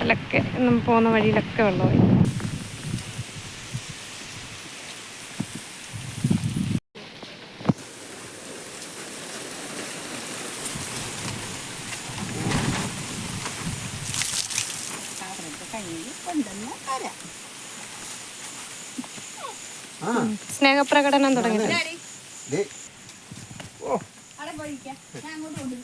അതിലൊക്കെ ഒന്നും പോകുന്ന വഴിയിലൊക്കെ വെള്ളമായി ആ. സ്നേഹപ്രകടനം തുടങ്ങി. ദേ. ഓ. കുഞ്ഞിന് ഞാൻ അങ്ങോട്ട് മണ്ണ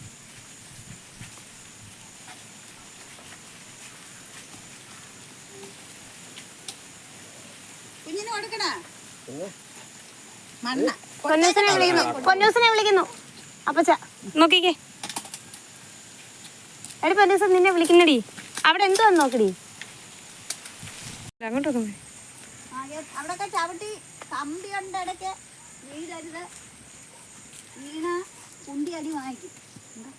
പൊന്നൂസിനെ വിളിക്കുന്നു. പൊന്നൂസിനെ വിളിക്കുന്നു. അപ്പച്ച. നോക്കിക്കേ. എടി പൊന്നൂസ് നിന്നെ വിളിക്കുന്നടി. അവിടെ എന്തുവാന്ന് നോക്കടി? അങ്ങോട്ടൊക്കെ അവിടെ അവിടൊക്കെ ചവിട്ടി കമ്പി ഉണ്ട് ഇടയ്ക്ക് വീടരുത് വീണ കുണ്ടി അടി വാങ്ങിക്കും. എന്താ?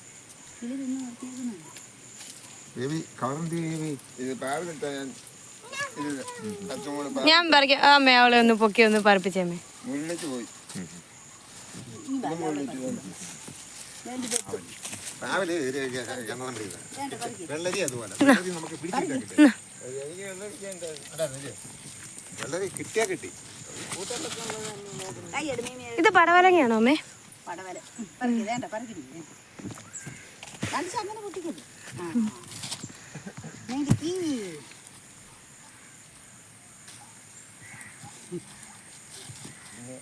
ഇത് നിന്ന് നിർത്തിയേക്കുന്നുണ്ട് ബേബി ബേബി ഇത് പാവിലിട്ടാ ഞാൻ ഞാൻ പറിക്കാം ആ അമ്മേ അവളെ ഒന്ന് പൊക്കി ഒന്ന് ഇത് എണ്ണോണ്ടിരുന്നത്. വെള്ളരി അതുപോലെ. നമുക്ക്. വെള്ളരി കിട്ടിയാ കിട്ടി. ഇത് പടവലങ്ങയാണോ അമ്മേ? പടവല പറക്കി വേണ്ട പറക്കി കാണിച്ച് അങ്ങനെ പൊട്ടിക്കല്ലേ ആ നേടിക്ക് ഉം. നീ ഇവിടെ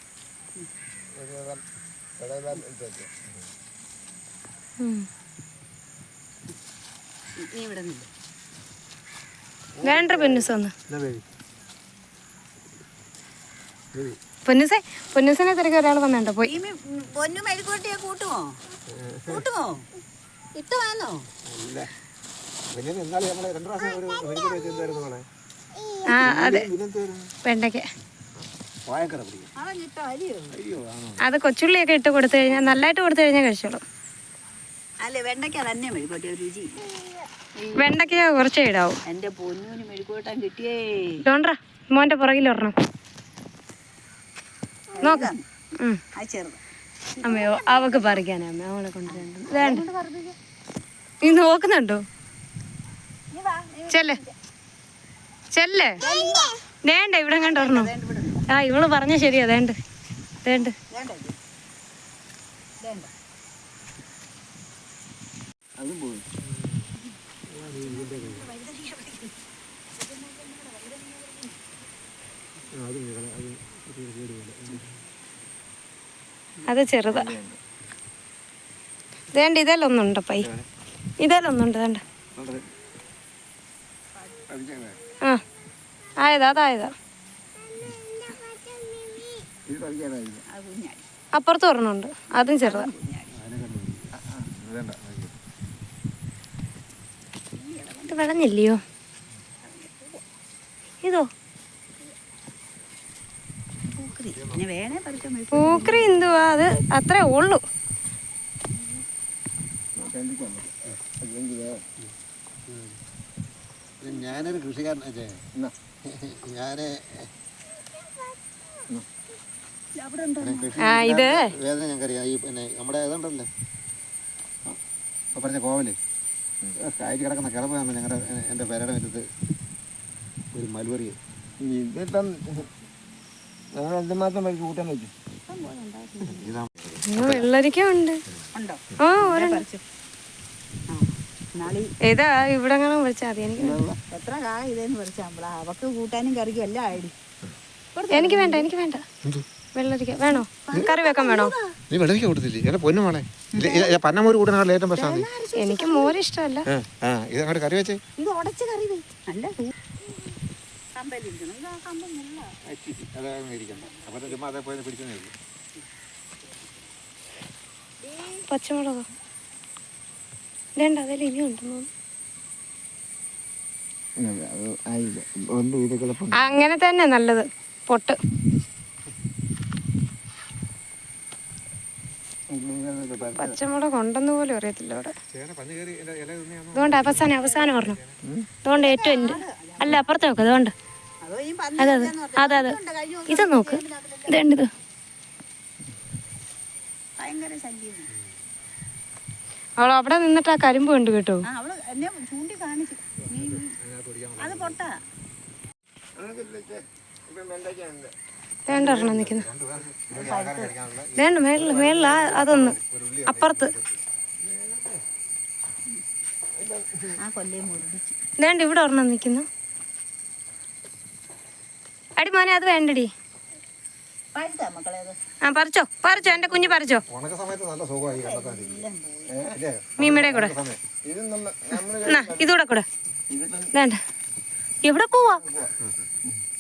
വേണ്ട പൊന്നുസനെ ബേബി ബേബി പൊന്നൂസേ പൊന്നൂസിനെ തിരക്കി ഒരാൾ വന്നുണ്ടോ പോയി. പൊന്നു മെഴുകൂട്ടിയെ കൂട്ടുമോ കൂട്ടുമോ മോളെ ആ അതെ. വെണ്ടയ്ക്ക. പിടിക്കും. അയ്യോ ആണോ അത് കൊച്ചുള്ളിയൊക്കെ ഇട്ട് കൊടുത്തു കഴിഞ്ഞാൽ നല്ലതായിട്ട് കൊടുത്തു കഴിഞ്ഞാൽ കഴിച്ചോളും. അല്ലേ വെണ്ടയ്ക്ക തന്നെ രുചി. വെണ്ടയ്ക്ക കുറച്ചേ ഇടാവും. എന്റെ പൊന്നൂന് മെഴുകൂട്ടാൻ കിട്ടിയേ. ഡോണ്ട്രാ മോന്റെ പുറകിൽ ഒരെണ്ണം. നോക്ക. ആ ചെറുത്. അമ്മയോ അവക്ക് പറിക്കാനേ അമ്മ അവളെ കൊണ്ടുവരണ്ട വേണ്ട. നീ നോക്കുന്നുണ്ടോ? ചെല്ലേ. ചെല്ലേ. വേണ്ട. ഇവിടെ കണ്ടോ ആ ഇവൾ പറഞ്ഞ ശരിയാ വേണ്ട വേണ്ട. അത് ചെറുതാ. വേണ്ട ഇതെല്ലാം ഒന്നുണ്ട് പൈ. ഇതെല്ലാം ഒന്നുണ്ട് വേണ്ട. ആ ആയതാ അതായതാ ഇത് കളിക്കാനായില്ല അത് കുഞ്ഞാടി അപ്പുറത്ത് ഒരെണ്ണമുണ്ട്. അതും ചെറുതാ. ഇത് വിളഞ്ഞില്ലയോ ഇതോ? പൂക്കറി എന്തുവാ? അത് അത്രേ ഉള്ളൂ. ഞാനൊരു കൃഷിക്കാരനെ ഞാൻ ആ ഇത്. വേദന ഞങ്ങൾക്കറിയാം. ഈ പിന്നെ നമ്മുടെ പറഞ്ഞ കോവൽ. കായ് കിടക്കുന്ന കിളപ്പാണ് ഞങ്ങളുടെ എന്റെ പേരയുടെ മുറ്റത്ത് ഒരു മൽവറി ഇതിപ്പം ഞങ്ങൾ എന്തുമാത്രം വഴിക്ക് കൂട്ടാൻ പറ്റും? വെള്ളരിക്ക ഉണ്ട്. ഉണ്ടോ? ആ ഒരെണ്ണം. ഏതാ? ഇവിടെ വിളിച്ചാൽ മതി. എനിക്ക് എത്ര കാ ഇതേന്ന് പറിച്ചാമ്പളാ അവക്ക് കൂട്ടാനും കറിക്കും. എല്ലാം ആയിടി എനിക്ക് വേണ്ട എനിക്ക് വേണ്ട. വെള്ളരിക്ക വേണോ? കറി വെക്കാൻ വേണോ? നീ വെള്ളരിക്ക കൊടുത്തില്ലേ? എന്നെ പൊന്നു മോളെ. പന്നമൂര് കൂട്ടുന്ന ഏറ്റവും പ്രശ്നമാണ് എനിക്ക് മോര് ഇഷ്ടമല്ല. ആ ഇത് അങ്ങോട്ട് കറി വെച്ചേ. ഇത് ഉടച്ച് കറി നല്ല പച്ചമുളകോ. വേണ്ട അതിൽ ഇനി ഉണ്ടെന്ന് അങ്ങനെ തന്നെ നല്ലത് പൊട്ട്. പച്ചമുളക് ഉണ്ടെന്ന് പോലും അറിയത്തില്ല അവിടെ. തിന്നെയാണോ അതുകൊണ്ട് അവസാനം അവസാനം പറഞ്ഞു. അതുകൊണ്ട് ഏറ്റവും എന്റെ അല്ല അപ്പുറത്ത് നോക്ക് അതുകൊണ്ട് അതോ അതെ അതെ അതെ. ഇത് നോക്ക്. ഇതുണ്ട് അവൾ അവിടെ നിന്നിട്ട് ആ കരിമ്പ് കണ്ടു കേട്ടോ. അവൾ എന്നെ ചൂണ്ടി കാണിച്ചു. നീ അത് പൊട്ടാ. വേണ്ട ഒരെണ്ണം നിൽക്കുന്നു. വേണ്ട മേളിൽ മേളിൽ അതൊന്ന് അപ്പുറത്ത്. വേണ്ട ഇവിടെ ഒരെണ്ണം നിൽക്കുന്നു. അടി മോനെ അത് വേണ്ടടി. ആ പറിച്ചോ പറിച്ചോ എന്റെ കുഞ്ഞ് പറിച്ചോ. മീമയുടെ കൂടെ. ഇതൂടെ കൂടെ. വേണ്ട. എവിടെ പോവാ?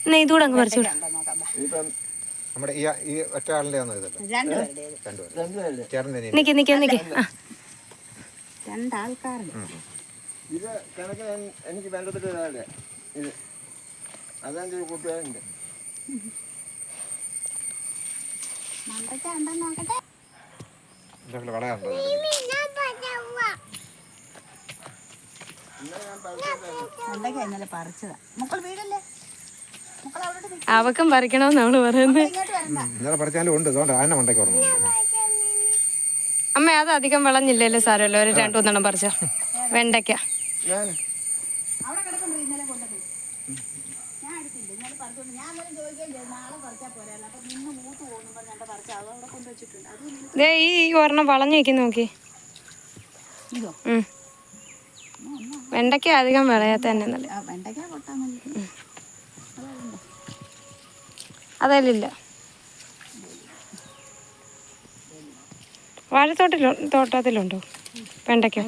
എന്നാ ഇതൂടെ അങ്ങ് പറിച്ചു നമ്മുടെ ഈ ഈ ഒറ്റ ആളിന്റെ ആണ് ഇതല്ലേ. രണ്ടുപേരുടേത് രണ്ടുപേരും. രണ്ടുപേരല്ലേ ചേട്ടന്റെ നിക്ക് നിക്ക് നിക്ക്. ആ. രണ്ടാൾക്കാരുണ്ട് ഇത് കണക്ക് ഞാൻ- എനിക്ക് ബന്ധപ്പെട്ട ഒരാളുടെ. ഇത് അതെന്റെ ഒരു കൂട്ടുകാരുണ്ട് മണ്ടയ്ക്ക ഉണ്ടെന്ന് നോക്കട്ടെ? ഇതൊക്കെ വളയാണല്ലോ മണ്ടയ്ക്ക ഇന്നലെ പറിച്ചതാ. മക്കൾ വീടല്ലേ. അവക്കും പറിക്കണമെന്ന് അവൾ പറയുന്നത് അമ്മ അത് അധികം വിളഞ്ഞില്ലല്ലോ സാരമല്ലോ. ഒരു രണ്ടു മൂന്നെണ്ണം പറിച്ചോ. വെണ്ടയ്ക്ക. ഈ ഒരെണ്ണം വളഞ്ഞു വെക്കുന്ന നോക്കി. വെണ്ടയ്ക്ക അധികം വിളയാത്ത തന്നെ നല്ല ഒന്നും ആവില്ല തോട്ടത്തിലുണ്ടോ? വെണ്ടയ്ക്ക.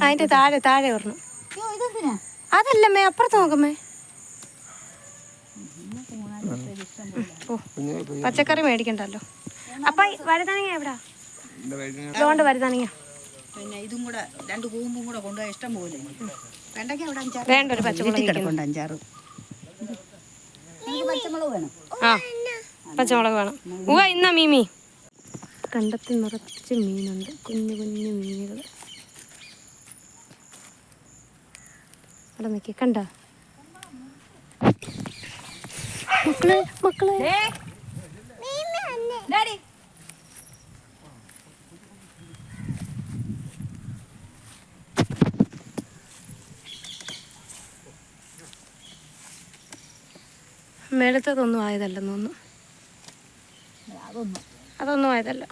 അതിന്റെ താഴെ താഴെ അതല്ലമ്മേ അപ്പുറത്ത് നോക്കമ്മേ ഇന്നത്തെ മൂന്നാൽ പേര് ഇഷ്ടം പോലെ ഓ പച്ചക്കറി മേടിക്കണ്ടല്ലോ. അപ്പൊ വഴുതനങ്ങ എവിടാ? ഇതുകൊണ്ട് വഴുതനങ്ങ. പിന്നെ ഇതും കൂടെ രണ്ട് കൂമ്പും കൂടെ കൊണ്ടുപോയി ഇഷ്ടം പോലെ. വെണ്ടയ്ക്ക അവിടെ അഞ്ചാറ്? വേണ്ട ഒരു പച്ചമുളക് കിടപ്പുണ്ട് അഞ്ചാറ്. പച്ചമുളക് വേണം. ആ പച്ചമുളക് വേണം. ഉവ്വ ഇന്നാ മീമി കണ്ടത്തിൽ നിറച്ച് മീനുണ്ട്. കുഞ്ഞു കുഞ്ഞു മീനുകൾ അവിടെ നിൽക്കി കണ്ട? മക്കളെ മക്കളെ. മേളത്തതൊന്നും ആയതല്ലെന്ന് തോന്നുന്നു. അതൊന്നും. ആയതല്ല.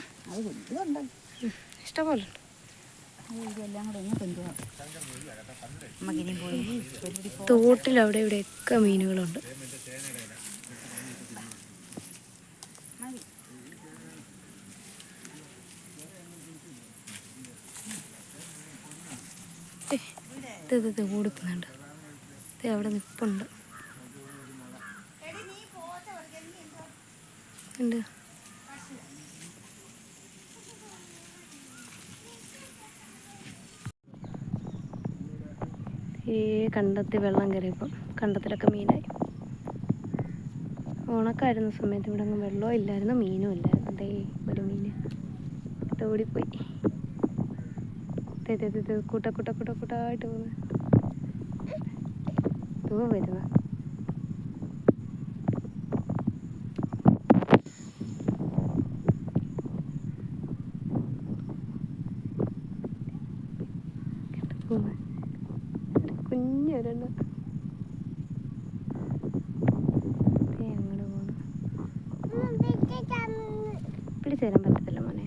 ഇഷ്ടംപോലെ തോട്ടിൽ അവിടെ ഇവിടെയൊക്കെ മീനുകളുണ്ട്. ഇത് ഇത് ഓടിക്കുന്നുണ്ട് ഇത് അവിടെ നിൽപ്പുണ്ട് ഉണ്ട്. ഈ കണ്ടത്തിൽ വെള്ളം കയറിയപ്പം കണ്ടത്തിലൊക്കെ മീനായി. ഉണക്കായിരുന്ന സമയത്ത് ഇവിടെ ഒന്നും വെള്ളവും ഇല്ലായിരുന്നു മീനും ഇല്ലായിരുന്നു. അതേ ഒരു മീൻ. ഇത് ഓടിപ്പോയി ദേ, ദേ, ദേ, ദേ, കൂട്ട കൂട്ട കൂട്ട കൂട്ടായിട്ട് പോകുന്നു തൂവ വരുന്ന അങ്ങോട്ട് പോണു പിടിച്ചു തരാൻ പറ്റത്തില്ല മോനെ.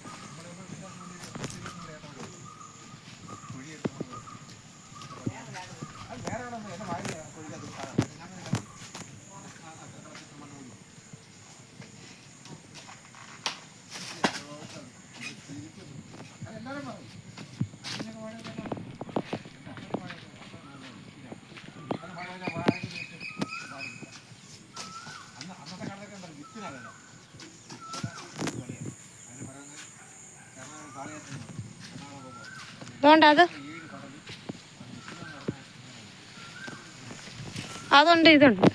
അതുകൊണ്ട് അത്? അതുണ്ട് ഇതുണ്ട്.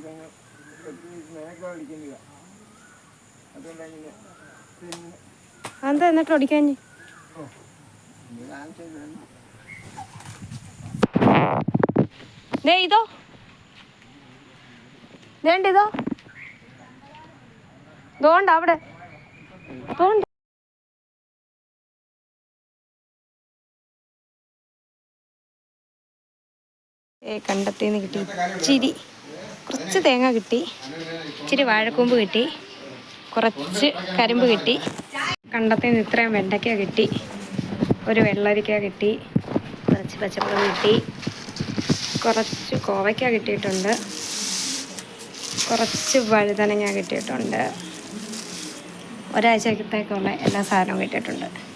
ഇതങ്ങ് ഒത്തിരി സ്നേഹമൊക്കെ വിളിക്കുന്നില്ല അതുകൊണ്ടാണ് ഇങ്ങനെ പിന്നെ അതെന്താ എന്നിട്ട് ഓടിക്കാഞ്ഞ് ഇനി ദേ ഇതോ. വേണ്ട ഇതോ. ഇതോണ്ട അവിടെ. ദോണ്ട ഏ കണ്ടത്തേന്ന് കിട്ടി. ഇച്ചിരി കുറച്ച് തേങ്ങ കിട്ടി. ഇച്ചിരി വാഴക്കൂമ്പ് കിട്ടി. കുറച്ച് കരിമ്പ് കിട്ടി. കണ്ടത്തേന്ന് ഇത്രയും വെണ്ടയ്ക്ക കിട്ടി. ഒരു വെള്ളരിക്ക കിട്ടി. കുറച്ച് പച്ചമുളക് കിട്ടി. കുറച്ച് കോവയ്ക്ക കിട്ടിയിട്ടുണ്ട്. കുറച്ച് വഴുതനങ്ങ കിട്ടിയിട്ടുണ്ട്. ഒരാഴ്ചത്തേക്കുള്ള എല്ലാ സാധനവും കിട്ടിയിട്ടുണ്ട്.